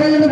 ಕೈಯಿಂದ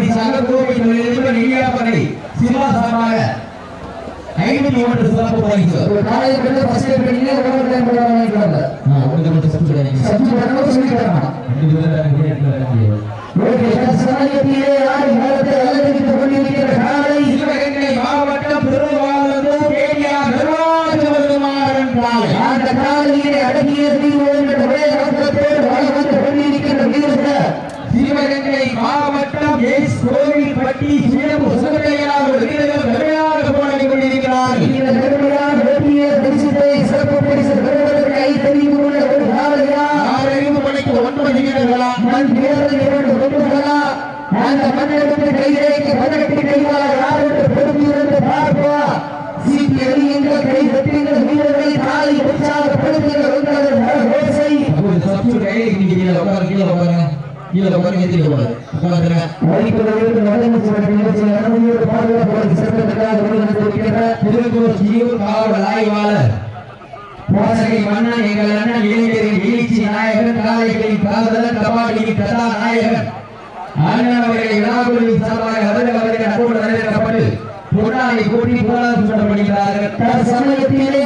திருப்பதி சங்கக்கோவை தொழிலதிபர் இடியாப்பனை சிம்மாசனமாக அலங்கரித்து கொண்டிருக்கிற காலை சிவகங்கை மாவட்டம் திருவாரூர் பேரியார் அந்த காலையிலே அடங்கிய தீவிர তারা সময় পেলে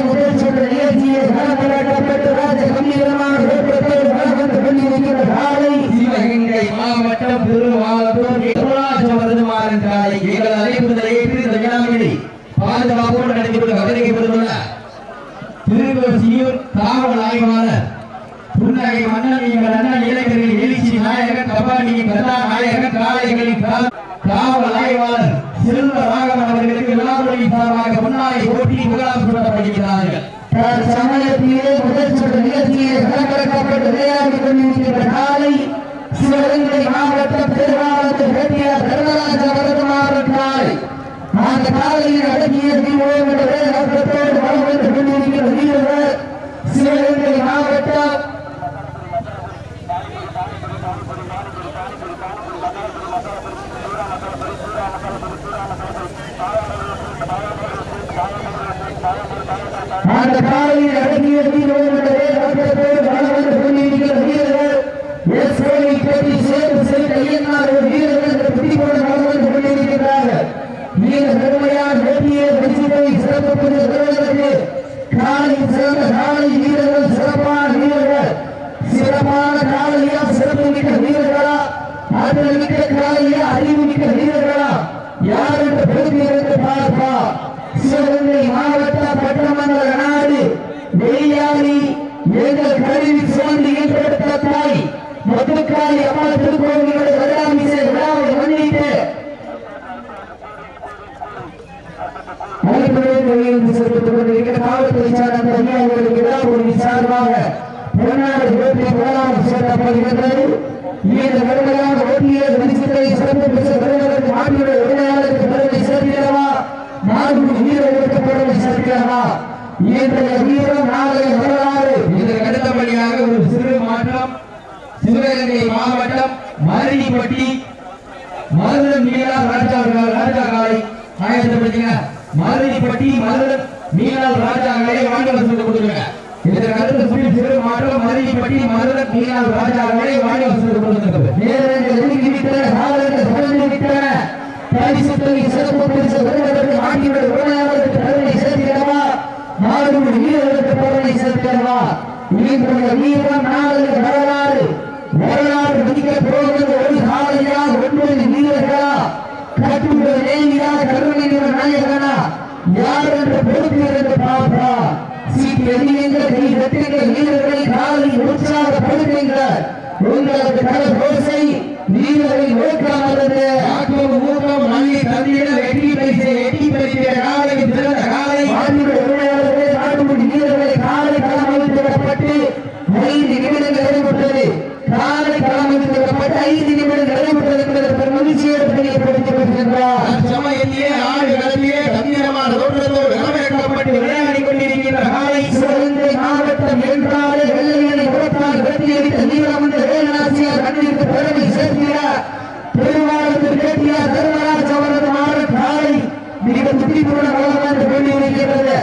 நடைபெறும் வீரர்களுக்கு காலை சிறந்த காலை வீரர்கள் சிறப்பான வீரர்கள் சிறப்பான காலையா சிறப்பு மிக்க வீரர்களா அறிவு மிக்க வீரர்களா யார் என்ற பெருமை என்று பார்ப்பா. மாவட்ட பட்டமன்ற நாடு வெளியாரி எங்கள் கருவி சுமந்து ஈடுபட்ட தாய் மதுக்காரி அம்மா திருக்கோவிலுடைய வருடாமிசை கையெழுத்து சேர்த்துக் கொண்டிருக்கிற காவல்துறை சார்ந்த அதிகாரிகளுக்கு எல்லாம் ஒரு சார்பாக புலனாக ஒரு சிறு மாற்றம் சிவகங்கை மாவட்டம் மருதிப்பட்டி மாலைப்பட்டி மலர் மீனால் ராஜாங்களை வாங்கல சொல்லிக் கொடுங்க இந்த கருத்து சுற்றில் சிறு மாற்றம் மதுரைப்பட்டி மதுரை மீனால் ராஜாங்களை வாங்கல சொல்லிக் கொடுக்கிறது சிறப்பு பரிசு வருவதற்கு ஆண்டியோட உடனடியாக பலனை சேர்த்திடவா? மாறுபடி வீரர்களுக்கு பலனை சேர்த்திடவா? வீரர்கள் வீரம் நாடுகள் வரலாறு வரலாறு கட்டுங்கள் நேரியா கருணை நாயகனா யார் என்று பொறுப்பீர் என்று பார்ப்பா சீட்டு எண்ணியுங்கள் கை கட்டுங்கள் வீரர்களை காலை உற்சாகப்படுத்துங்கள் உங்களது கல தோசை வீரர்களை நோக்காமது மகிழ்ச்சியோடு தெரியப்படுத்திக் கொள்கின்றார் அச்சமயத்திலே ஆடு களத்திலே கம்பீரமான தோற்றத்தோடு களமிறக்கப்பட்டு விளையாடி கொண்டிருக்கின்ற காலை சிவகங்கை மாவட்டம் என்றாலே வெள்ளையனை வெட்டியடித்த நீலமன்ற வேலநாசியார் கண்ணிற்கு பெருமை சேர்க்கிறார். பெருமாளத்தில் கேட்டியார் தர்மராஜ் அவரது காலை மிக துடிப்புடன் வளம் வந்து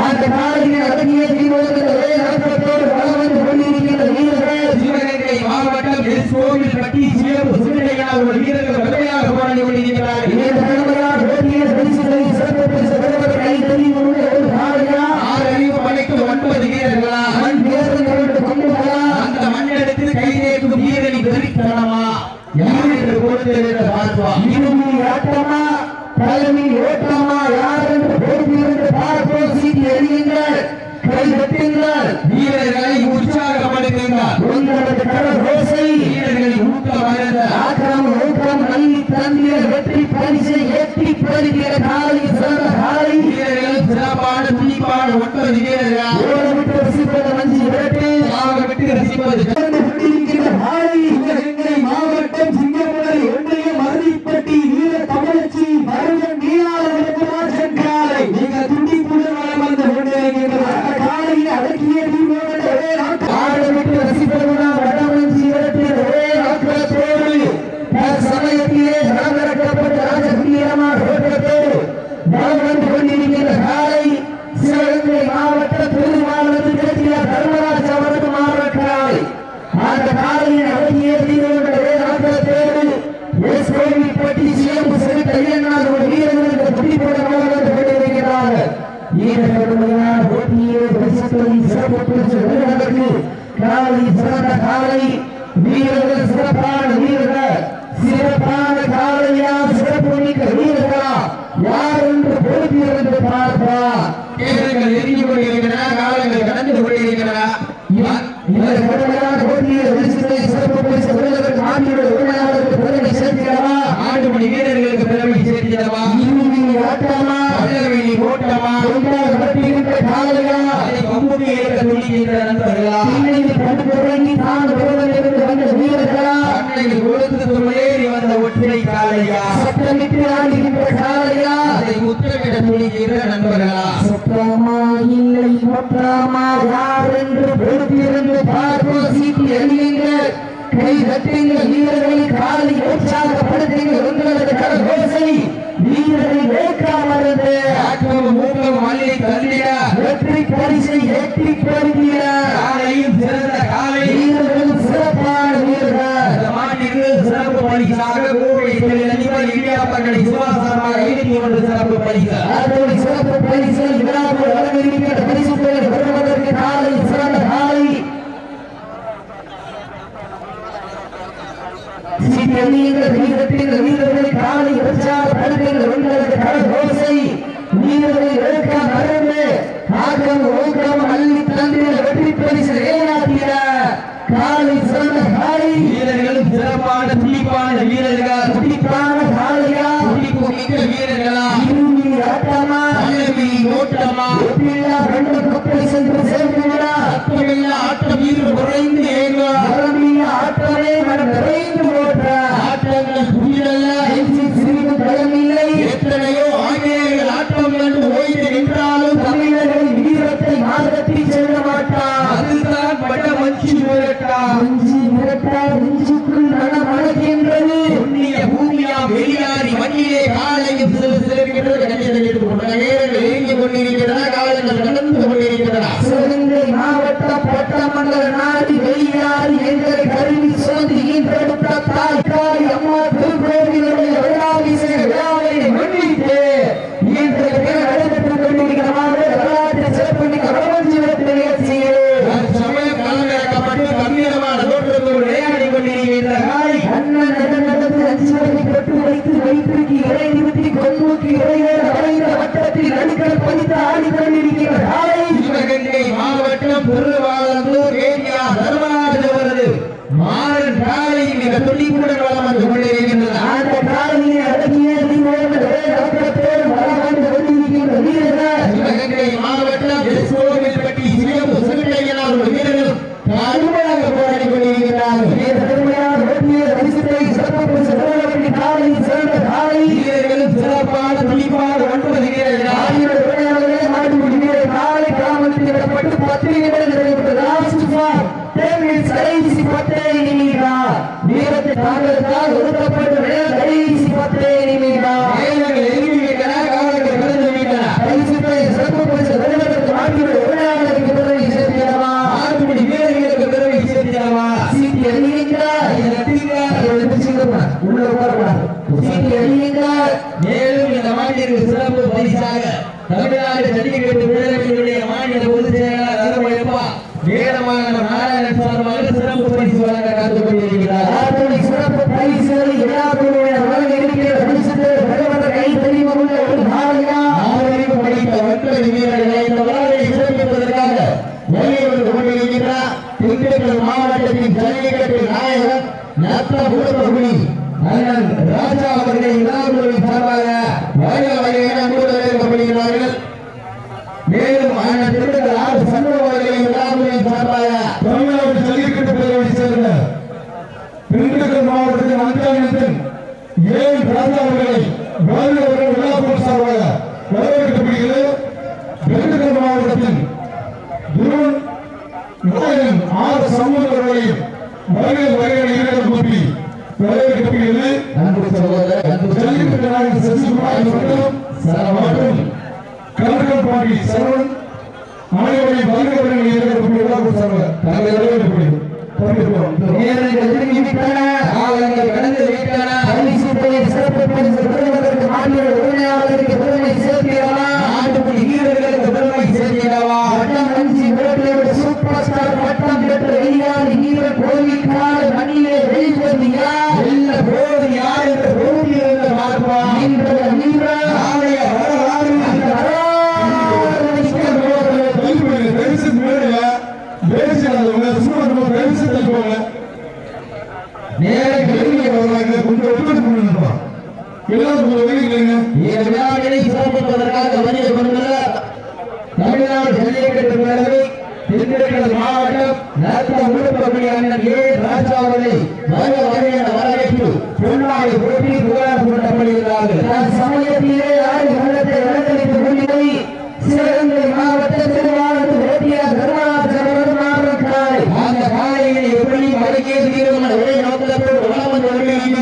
அந்த காலையில் அடங்கிய தீவிர ஒரே நோக்கத்தோடு வளம் வந்து கொண்டிருக்கின்ற வீரர்கள் சிவகங்கை மாவட்டம் எஸ் கோவில் பட்டி சிவப்பு சுண்டலையா ஒரு வீரர்கள் வலிமையாக போராடி கொண்டிருக்கிறார்கள் இந்த தலைமையார் ஓட்டிய பரிசுகளை சிறப்பு பரிசு பெறுவதற்கு ஐந்து ஒரு காலையா ஆறு அறிவு படைக்கு ஒன்பது வீரர்களா மண் வீரர்கள் கொண்டு வரலாம் அந்த மண்ணெடுத்து கைதேக்கும் வீரனை வெறித்தனமா யார் பொறுத்திருந்த பார்ப்போம். இருமி ஆட்டமா தலைமை ஓட்டமா யார் என்று பொறுப்பிருந்து பார்ப்போம். சீட்டி எறியுங்கள் கை தட்டுங்கள் வீரர்களை உற்சாகப்படுத்துங்கள். உங்களது கடல் ரோசை வீரர்களை ஊக்கமருந்த ஆக்கிரம் ஊக்கம் நல்லி தந்திர வெற்றி பரிசை ஏற்றி பரிகிற காலை சிறந்த காலை. வீரர்கள் சிறப்பான துணிப்பான ஒன்பது வீரர்கள்? வீரர்கள் சிறப்பான வீரர்கள் சிறப்பான காலையா சிறப்பு மிக்க வீரர்களா யார் என்று பொறுப்பீர் என்று பார்ப்பார் வீரர்கள் எரிஞ்சு கொண்டிருக்கின்றன காலங்கள் கடந்து கொண்டிருக்கின்றன இவர் கடுமையான போட்டியை விரிசிலை சிறப்பு பரிசு விருதுகள் மாநில உரிமையாளருக்கு பெருமை சேர்க்கிறவா ஆண்டுமணி வீரர்களுக்கு பெருமை சேர்க்கிறவா இறுதி ஆட்டமா பல்லவெளி ஓட்டமா கொண்டால் கட்டுகின்ற காலையா அதை பம்புக்கு ஏற்க துணிகின்ற நண்பர்களா பின்னணியில் கண்டு தொடங்கி தான் விரோதமிருந்து வந்த வீரர்களா அன்னைக்கு கொடுத்து துணையேறி வந்த ஒற்றை காலையா சட்டமிட்டு ஆடுகின்ற காலையா அதை முத்திரமிட துணிகின்ற சுத்தமா இல்லை முற்றாமா யார் என்று பொறுப்பிருந்து பார்ப்போம். சீட்டி எறியுங்கள் கை தட்டுங்கள். வீரர்களை காலை உற்சாகப்படுத்துங்கள் உங்களது கடகோசை வீரர்களை வேக்காமறது ஆக்கம் மூக்கம் மல்லி தள்ளிட வெற்றி பரிசை எட்டி பருகிற காலையில் சிறந்த காலை. வீரர்கள் சிறப்பான வீரர்கள். இந்த மாட்டிற்கு சிறப்பு பரிசாக கோவை தொழில் அதிபர் இடியாப்பங்களை சுவாசமாக ஈட்டி ஒன்று சிறப்பு பரிசு. அதோடு சிறப்பு பரிசை பெறுவதற்கு காலை சிறந்த காலை. வீரத்தில் வீரர்களை காலை வீரர்களை ஆக்கம் ஊக்கம் நிறைந்து போற்ற ஆட்டங்கள் புரியல்ல ஐந்து சிறிது பயமில்லை எத்தனையோ ஆங்கிலேயர்கள் ஆட்டம் என்று ஓய்ந்து நின்றாலும் தமிழர்களின் வீரத்தை மாதத்தி செல்ல மாட்டார். விளையாட்டில் கடைசி பத்தே நிமிடா வீரத்தை தாங்களுக்காக ஒதுக்கப்பட்ட கடைசி பத்தே நிமிடா கல்கப்பாடி சரவணன். அனைவரை பதினெட்டு ஏற்படுத்தியுள்ளார் சரவணன். தங்களை வரவேற்கப்படுகிறது சிறப்பு பரிசு மாநில உரிமையாளருக்கு பெருமை நம்ம பிரைவசி தருவாங்க நேரடி கல்வியை மாவட்டம்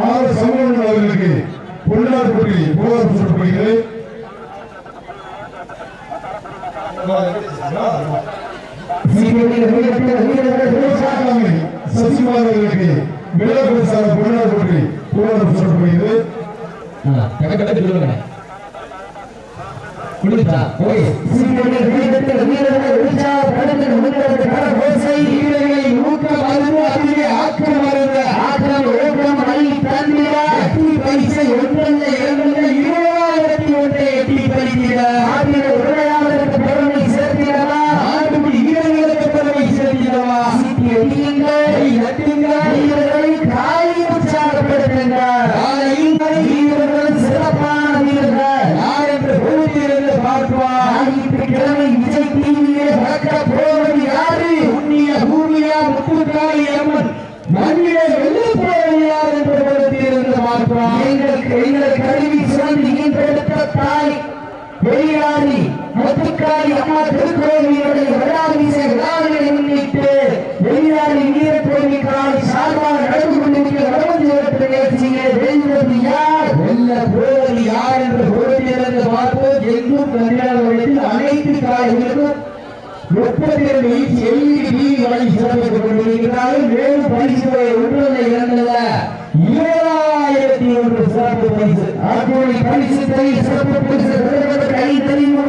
ஆர் சமூகம் அவர்களுக்கு பொள்ளாதபுரி போதர் சுற்றுப்படுகிறது சசிகுமார் அவர்களுக்கு விளையாட்டு பொள்ளாதபுரி போதர் சுற்றப்படுகிறது குளிச்சா ஓய் சீக்கிரமே வீரர்கள் வீரர்கள் வீரர்கள் வீரர்கள் வீரர்கள் வீரர்கள் வீரர்கள் வீரர்கள் பரிசு ஒன்றுல இரண்டுல ஏழாயிரத்தி ஒன்று சிறப்பு பரிசு. அப்படி பரிசு சிறப்பு பரிசு. கை தெரியும்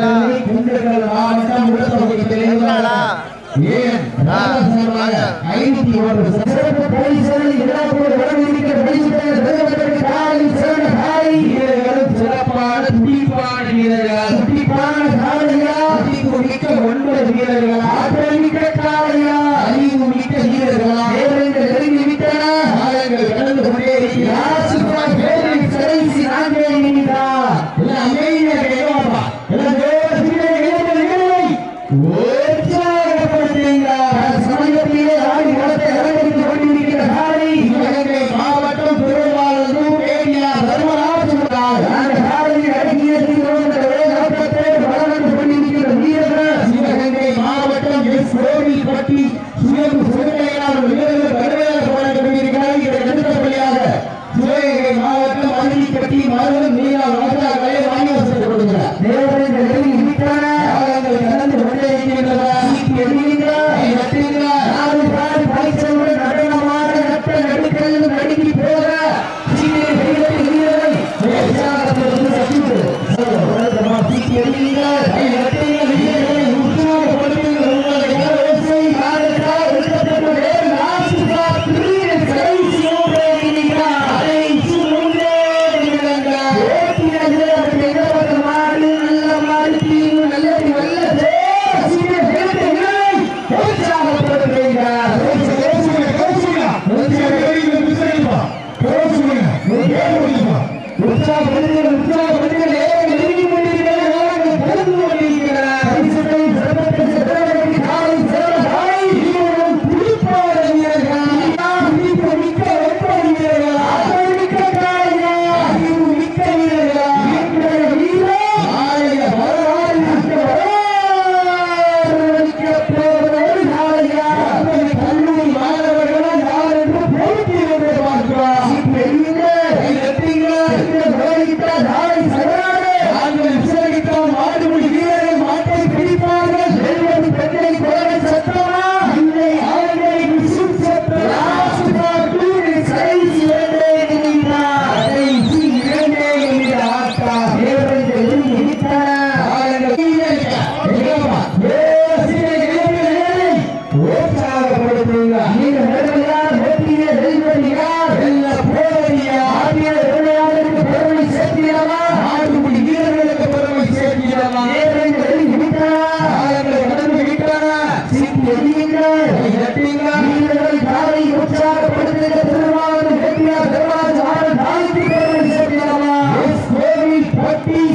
பிறகு குண்டுகள் மாவட்டம் உடற்பகுதி தெரியுங்களா ஏன்? ராஜசேவாக ஐநூத்தி ஒரு சிறப்பு போலீசர்கள் எல்லாத்தோடு வடமேரிக்க வெளியிட்டார். சிறப்பு காலை சிறந்த காலை. வீரர்களும் சிறப்பான துடிப்பான வீரர்கள். துடிப்பான காலையா? அறிவு மிக்க ஒன்பது வீரர்கள்? ஆற்றல் மிக்க காலையா? அறிவு மிக்க வீரர்களா? தேவைகள் நெருங்கி விட்டன. காலங்கள் கடந்து கொண்டே இருக்கிறார் happy